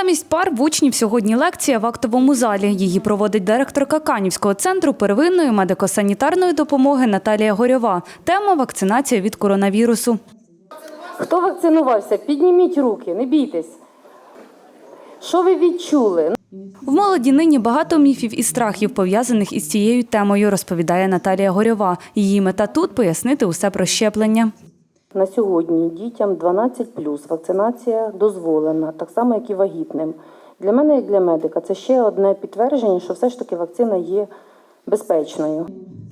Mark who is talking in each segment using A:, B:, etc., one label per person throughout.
A: Замість пар в учнів сьогодні лекція в актовому залі. Її проводить директорка Канівського центру первинної медико-санітарної допомоги Наталія Горьова. Тема вакцинація від коронавірусу.
B: Хто вакцинувався? Підніміть руки, не бійтесь. Що ви відчули?
A: В молоді нині багато міфів і страхів, пов'язаних із цією темою, розповідає Наталія Горьова. Її мета тут пояснити усе про щеплення.
B: На сьогодні дітям 12 вакцинація дозволена, так само, як і вагітним. Для мене, як для медика, це ще одне підтвердження, що все ж таки вакцина є безпечною.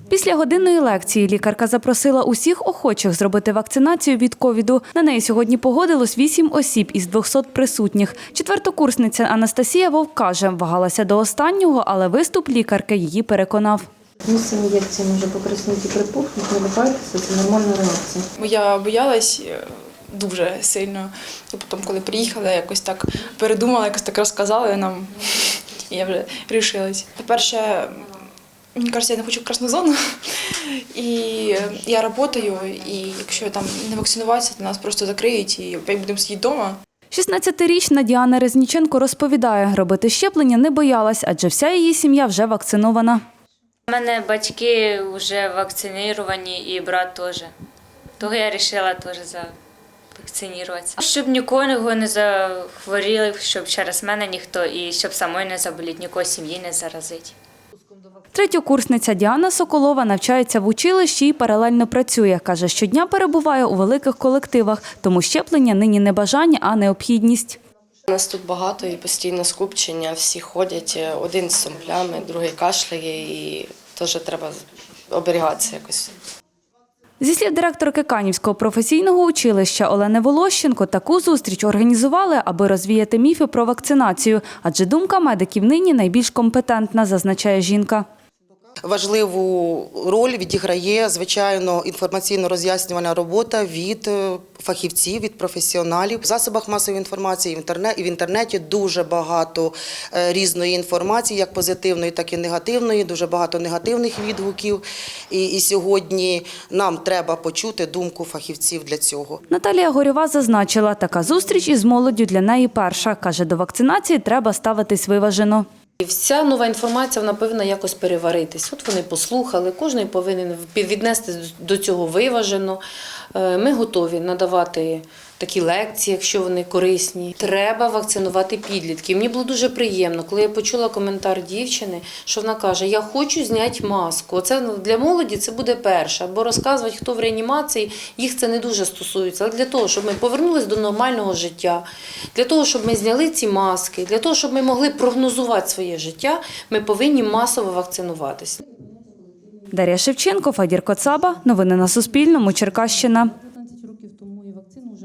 A: Після годинної лекції лікарка запросила усіх охочих зробити вакцинацію від ковіду. На неї сьогодні погодилось вісім осіб із 200 присутніх. Четвертокурсниця Анастасія Вовк каже, вагалася до останнього, але виступ лікарки її переконав.
C: Місце ін'єкції може покраснути і припухнути, не лякайтеся, це нормальна реакція.
D: Я боялась е, дуже сильно. І потім, коли приїхала, якось так передумала, якось так розказали нам, і я вже рішилась. По-перше, мені кажеться, я не хочу в красну зону. І я працюю, і якщо там не вакцинуватися, то нас просто закриють і опять будемо сидіти вдома.
A: 16-річна Діана Резніченко розповідає, робити щеплення не боялась, адже вся її сім'я вже вакцинована.
E: У мене батьки вже вакциновані і брат теж. Того я вирішила теж завакцинуватися. Щоб нікого не захворіли, щоб через мене ніхто і щоб самої не заболіти, нікого сім'ї не заразить.
A: Третьокурсниця Діана Соколова навчається в училищі і паралельно працює. Каже, щодня перебуває у великих колективах, тому щеплення нині не бажання, а необхідність.
F: Нас тут багато і постійно скупчення, всі ходять, е, один з сомплями, другий кашляє, і теж треба оберігатися якось.
A: Зі слів директорки Канівського професійного училища Олени Волощенко, таку зустріч організували, аби розвіяти міфи про вакцинацію. Адже думка медиків нині найбільш компетентна, зазначає жінка.
G: Важливу роль відіграє звичайно інформаційно-роз'яснювальна робота від е, фахівців, від професіоналів. В засобах масової інформації в інтернеті дуже багато е, різної інформації, як позитивної, так і негативної. Дуже багато негативних відгуків. І, і сьогодні нам треба почути думку фахівців для цього.
A: Наталія Горьова зазначила, така зустріч із молоддю для неї перша. Каже, до вакцинації треба ставитись виважено.
C: І вся нова інформація вона повинна якось переваритись. От вони послухали, кожен повинен віднести до цього виважено. Е, Ми готові надавати такі лекції, якщо вони корисні. Треба вакцинувати підлітків. Мені було дуже приємно, коли я почула коментар дівчини, що вона каже: Я хочу зняти маску. Оце ну, для молоді це буде перше, бо розказувати, хто в реанімації, їх це не дуже стосується. Але для того, щоб ми повернулись до нормального життя, для того, щоб ми зняли ці маски, для того, щоб ми могли прогнозувати своє життя, ми повинні масово вакцинуватися.
A: Дар'я Шевченко, Фадір Коцаба. Новини на Суспільному. Черкащина.